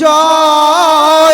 জয়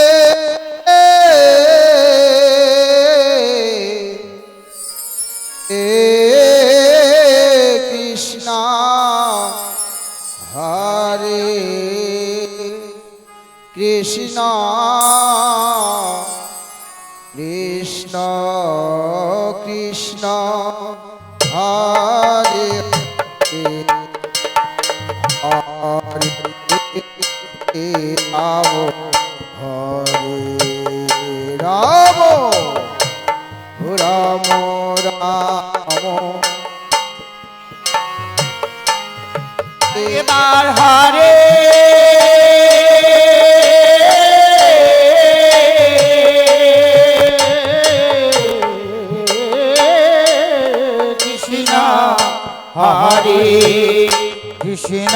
आओ हरे राम राम राम এবার হরে কৃষ্ণ হরে কৃষ্ণ।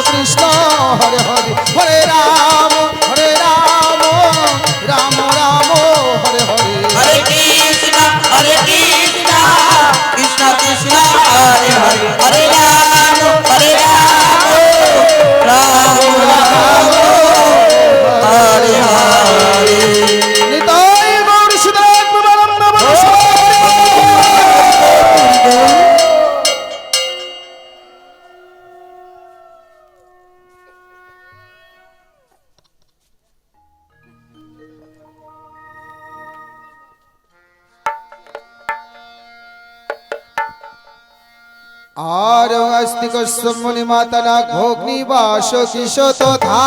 কৃষ্ণ হরে হরে। মুনি মাতা না ভগ্নি বাস কিশোত ধা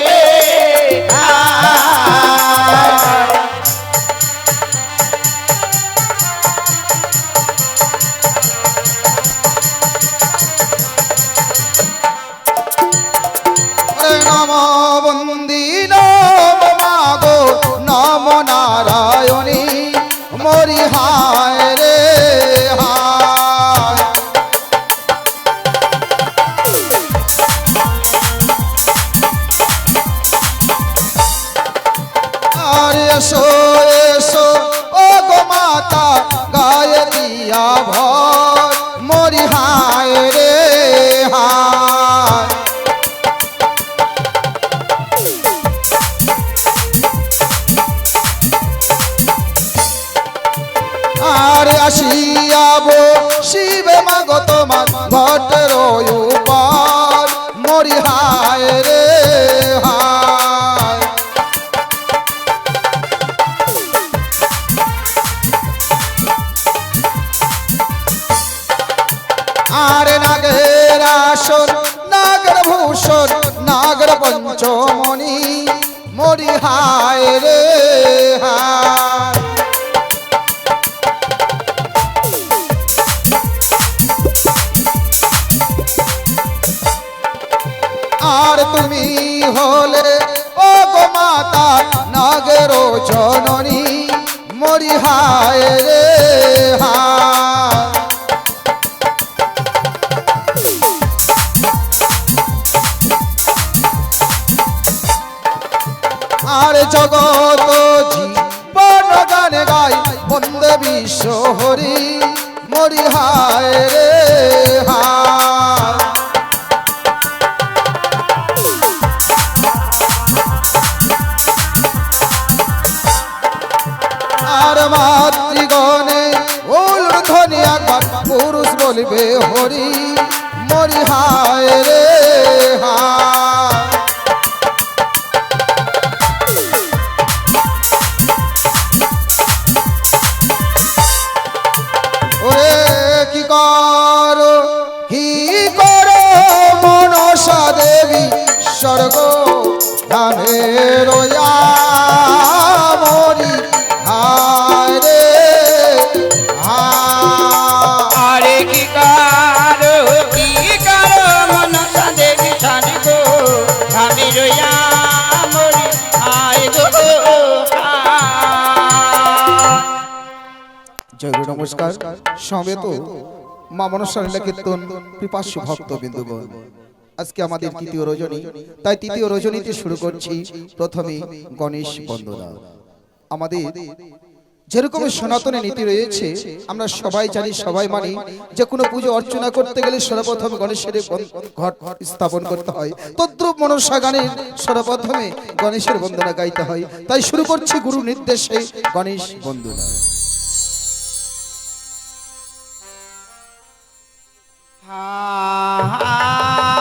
হায় রে হায়। আর নাগের আসন নাগর ভূষণ নাগর পঞ্চমণি মরি হায় রে হায়। হলে? ও গো মাতা, নাগের জননী, মরি হায় রে হায়। আর জগত গাই, বন্দে বিশ্ব হরি, মরি হায় রে হায়। আর মাতৃগণে উলধ্বনি একবার পুরুষ বলবে হরি মরি হায় রে হায়। আমি রইয়া মরি আয় গো আয়। জয় গুরু, নমস্কার সমেত মা মনসারীলা কীর্তন, পিপাসু ভক্ত বিন্দুগণ আজকে আমাদের তৃতীয় রজনী, তাই তৃতীয় রজনীতে শুরু করছি প্রথমে গণেশ বন্দনা আমাদের যেরকম সনাতনে নীতি রয়েছে আমরা সবাই জানি সবাই মানি যে কোনো পুজো অর্চনা করতে গেলে সর্বপ্রথম গণেশের ঘট স্থাপন করতে হয়। তদ্রুপ মনসা গানের সর্বপ্রথমে গণেশের বন্দনা গাইতে হয়। তাই শুরু করছি গুরু নির্দেশে গণেশ বন্দনা। বন্দে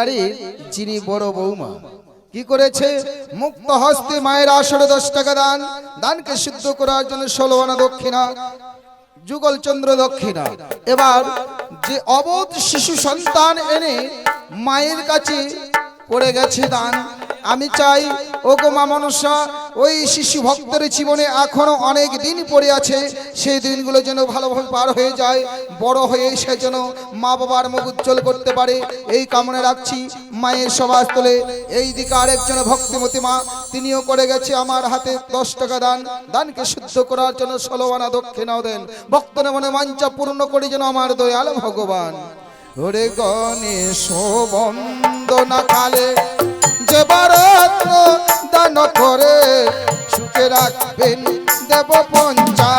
এবারে যিনি বড় বৌমা। কি করেছে? মুক্ত হস্তে মায়ের আসরে দশ টাকা দান, দানকে সিদ্ধ করার জন্য ষোলো আনা দক্ষিণা, যুগল চন্দ্র দক্ষিণা। এবার যে অবোধ শিশু সন্তান এনে মায়ের কাছে করে গেছে দান আমি চাই ও গো মা মনসা, ওই শিশু ভক্তের জীবনে এখনও অনেক দিন পড়ে আছে, সেই দিনগুলো যেন ভালোভাবে পার হয়ে যায়, বড় হয়ে সে যেন মা বাবার মুখ উজ্জ্বল করতে পারে, এই কামনা রাখছি মায়ের সভাস্থলে। এই দিকে আরেকজন ভক্তিমতী মা, তিনিও করে গেছে আমার হাতে দশ টাকা দান, দানকে শুদ্ধ করার জন্য ষোলো দক্ষিণাও দেন। ভক্তের মনে বাঞ্ছা পূর্ণ করি যেন আমার দয়াল ভগবান। ওরে গণেশ বন্দনা কালে যে বারত্ন দান করে সুখে রাখবেন দেব পঞ্চা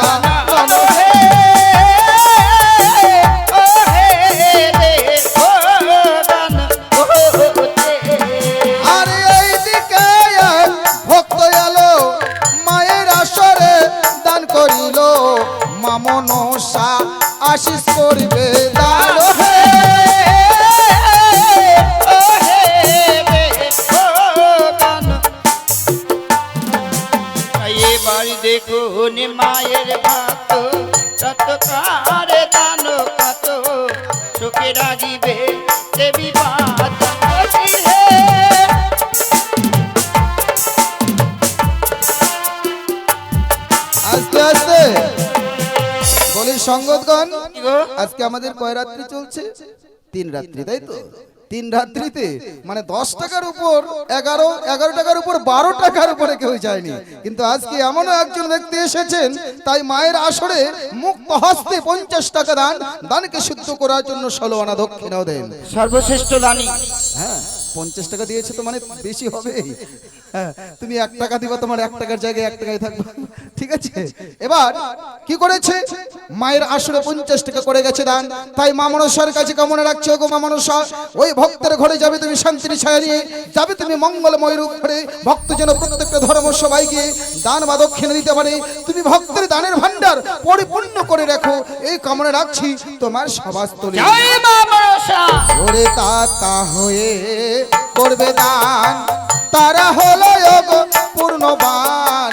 আজকে আমাদের কয় রাত্রি চলছে? তিন রাত্রি তাই তো? তিন রাত্রিতে মানে দশ টাকার উপর এগারো এগারো টাকার উপর বারো টাকার উপরে কেউ যায়নি। কিন্তু আজকে এমনও একজন ব্যক্তি এসেছেন তাই মায়ের আসরে মুক্ত হস্তে পঞ্চাশ টাকা দান দানকে শুদ্ধ করার জন্য ষোলো আনা দক্ষিণাও দেন। সর্বশ্রেষ্ঠ দানি। হ্যাঁ। পঞ্চাশ টাকা দিয়েছে তো মানে বেশি হবে হ্যাঁ তুমি এক টাকা দিবা তোমার এক টাকার জায়গায় এক টাকায় থাকবে। ঠিক আছে? এবার কি করেছে? মায়ের আসরে পঞ্চাশ টাকা করে গেছে দান। তাই মা মনসার কাছে কামনা রাখছে গো মা মনসা ওই ভক্তের ঘরে যাবে তুমি শান্তির ছায়া নিয়ে। যাবে তুমি মঙ্গলময় রূপ করে ভক্ত যেন প্রত্যেকটা ধর্ম সবাই গিয়ে দান বা দক্ষিণা দিতে পারে। তুমি ভক্তের দানের ভান্ডার পরিপূর্ণ করে রাখো। এই কামনা রাখছি তোমার সভাস্থলে। জয় ওরে তাতা হয়ে করবে দান। তারা হলো পূর্ণবান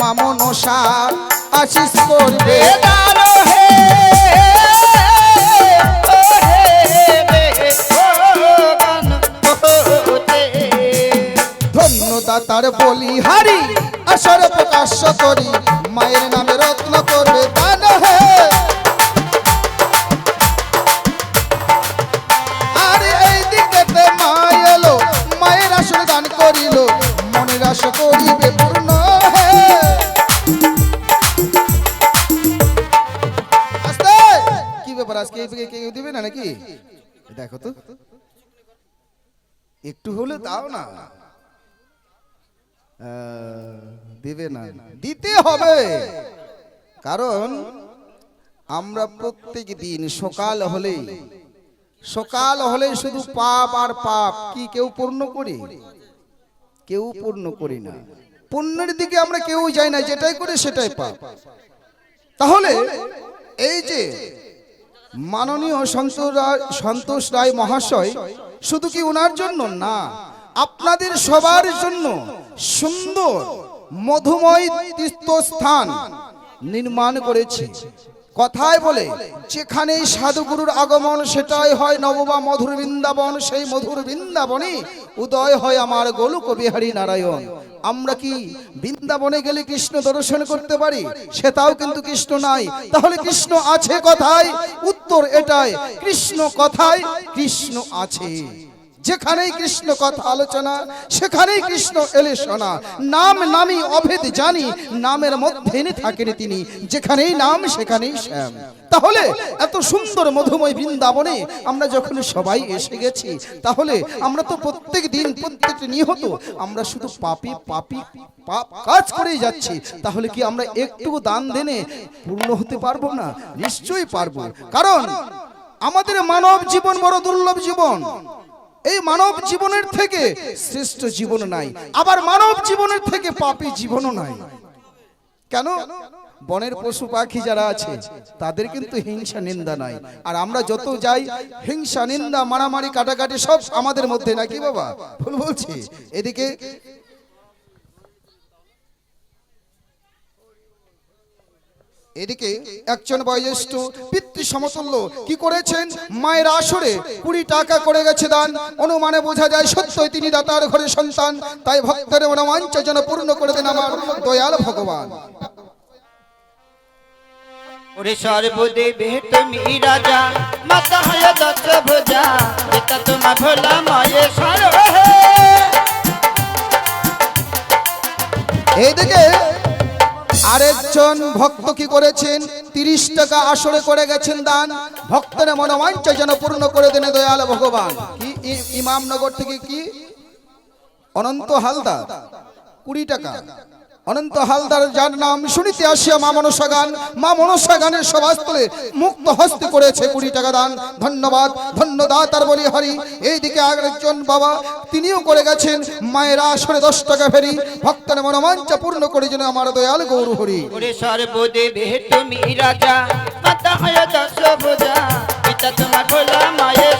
মামনসা আশিস করবে গণপতি ধন্যদাতার বলি হারি, আসর প্রকাশ করি। মায়ের একটু হলে দাও না। দেবে না। দিতে হবে। কারণ আমরা প্রত্যেক দিন সকাল হলেই, সকাল হলে শুধু পাপ আর পাপ কি কেউ পূর্ণ করি? কেউ পূর্ণ করি না। পুণ্যের দিকে আমরা কেউ যাই না, যেটাই করে সেটাই পাপ। তাহলে এই যে মাননীয় সন্তোষ রায়- সন্তোষ রায় মহাশয় শুধু কি ওনার জন্য? না। আপনাদের সবার জন্য সুন্দর, মধুময় তীর্থস্থান নির্মাণ করেছে। কথায় বলে, যেখানেই সাধুগুরুর আগমন, সেটাই হয় নববা মধুর বৃন্দাবন। সেই মধুর বৃন্দাবনে উদয় হয় আমার গোলক বিহারী নারায়ণ। আমরা কি বৃন্দাবনে গেলে কৃষ্ণ দর্শন করতে পারি? সেটাও কিন্তু কৃষ্ণ নাই। তাহলে কৃষ্ণ আছে কথায়? উত্তর এটাই। কৃষ্ণ কথায় কৃষ্ণ আছে। যেখানেই কৃষ্ণ কথা আলোচনা, সেখানেই কৃষ্ণ এলে শোনা। নাম নামি অভেদ জানি, নামের মধ্যে থাকেন তিনি, যেখানেই নাম, সেখানেই শ্যাম। তাহলে এত সুন্দর মধুময় বৃন্দাবনে আমরা যখন সবাই এসে গেছি, তাহলে আমরা তো প্রত্যেক দিন, প্রত্যেক নিহত, আমরা শুধু পাপি পাপি, পাপ কাজ করেই যাচ্ছি। তাহলে কি আমরা একটু দান দেনে পূর্ণ হতে পারব না? নিশ্চয়ই পারব। কারণ আমাদের মানব জীবন বড় দুর্লভ জীবন। এই মানব জীবনের থেকে শ্রেষ্ঠ জীবন নাই। আবার মানব জীবনের থেকে পাপি জীবনও নাই। কেন? বনের পশু পাখি যারা আছে, তাদের কিন্তু হিংসা, নিন্দা নাই। আর আমরা যত যাই, হিংসা, নিন্দা, মারামারি, কাটাকাটি সব আমাদের মধ্যে, নাকি বাবা? ভুল বলছি। এদিকে এদিকে একজন বয়োজ্যেষ্ঠ পিতৃ সমতুল্য কি করেছেন? মায়ের আসরে কুড়ি টাকা করে গেছে দান। অনুমানে বোঝা যায় সত্যই তিনি দাতার ঘরে সন্তান। তাই ভক্তের মনোমাঞ্চ যেন পূর্ণ করে দেন আমার দয়াল ভগবান। ওরে সর্বদেবে তুমি রাজা মাতা হয় দশ ভোজা এটা তোমার ভোলা মায়ে সর্ব এইদিকে আরেকজন ভক্ত কি করেছেন? তিরিশ টাকা আসরে করে গেছেন দান। ভক্তের মনোমাঞ্চ যেন পূর্ণ করে দেন দয়াল ভগবান। কি ইমামনগর থেকে কি? অনন্ত হালদার। কুড়ি টাকা। অনন্ত হালদার, যার নাম শুনিতে আসিয়া মা মনসা গান, মা মনসা গানের সভাস্থলে মুক্ত হস্তে করেছে কুড়ি টাকা দান। ধন্যবাদ ধন্যবাদ তার বলি হরি। এইদিকে আরেকজন বাবা, তিনিও করে গেছেন মায়ের আসরে দশ টাকা ফেরি। ভক্তের মনোমাঞ্চা পূর্ণ করে যেন আমার দয়াল গৌর হরি। সর্বদেবে তুমি রাজা এটা তোমার ভোলা মায়ে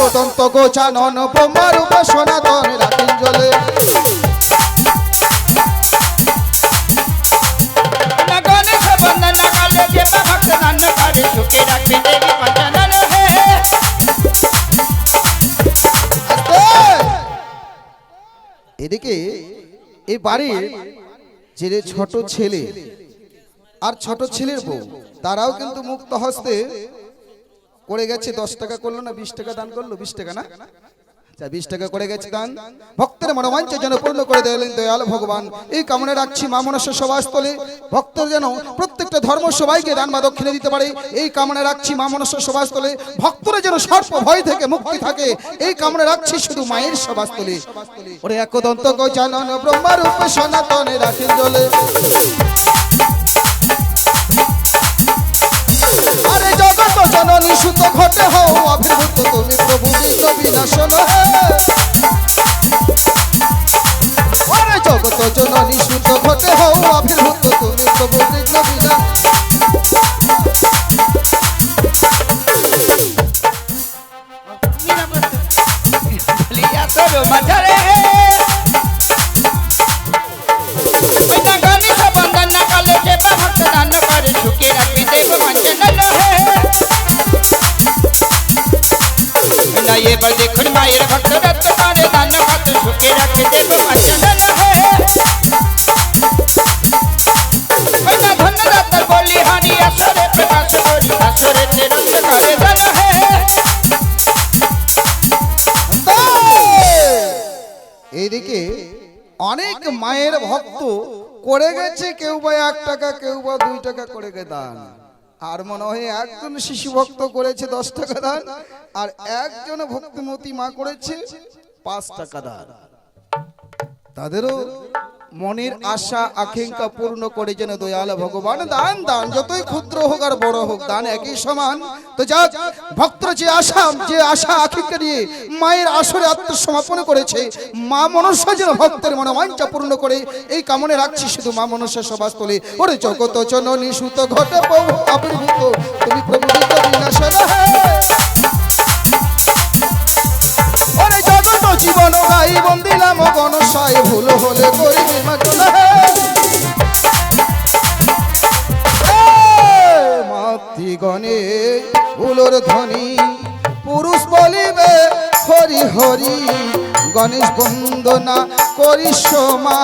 তদন্ত গোচানন ব্রহ্মার উপাসনা দন জলে। সুখে রাখবে দেবী পঞ্চানন হে। এদিকে এই বাড়ির যে ছোট ছেলে আর ছোট ছেলের বউ তারাও কিন্তু মুক্ত হস্তে করে গেছে, দশ টাকা করল না, বিশ টাকা দান করল, বিশ টাকা না? আচ্ছা বিশ টাকা করে গেছে দান। ভক্তের মনোমাঞ্চ যেন পূর্ণ করে দিলেন দয়াল ভগবান। এই কামনা রাখছি মা মনসা সভাস্থলে। ভক্তর যেন প্রত্যেকটা ধর্ম সবাইকে দান বা দক্ষিণে দিতে পারে, এই কামনা রাখছি মা মনসা সভাস্থলে। ভক্তরা যেন সর্প ভয় থেকে মুক্তি থাকে, এই কামনা রাখছি শুধু মায়ের সভাস্থলে। ওরে একদন্ত গজানন ব্রহ্মারূপে সনাতনে রাখেন জলে। আরে জগত জননী সুত ঘটে হও, আবির্ভূত তুমি প্রভু বিঘ্ন বিনাশন আরে জগত জননী সুত গেছে, কেউ বা এক টাকা, কেউ বা দুই টাকা করে গে দান। আর মনে হয় একজন শিশু ভক্ত করেছে দশ টাকা দান, আর একজন ভক্তিমতি মা করেছে পাঁচ টাকা দান। তাদেরও মনের আশা আকাঙ্ক্ষা পূর্ণ করে যেন দয়াল ভগবান দান দান যতই ক্ষুদ্র হোক আর বড় হোক দান একই সমান। তো যাক ভক্ত যে আশা যে আশা আকাঙ্ক্ষা নিয়ে মায়ের আসরে আত্মসমর্পণ করেছে মা মনসা যেন ভক্তের মনোমাঞ্চা পূর্ণ করে এই কামনে রাখছি শুধু মা মনসা সভাস্থলে। ওরে জগত জননী সুত ঘটে প্রভু আবির্ভূত তুমি প্রভু বিনাশন হে। ওরে জগত জীবন গাই বন্দিলাম গণসায় ভুল। হলোর ধ্বনি। পুরুষ বলিবে হরি হরি গণেশ বন্দনা করিস মা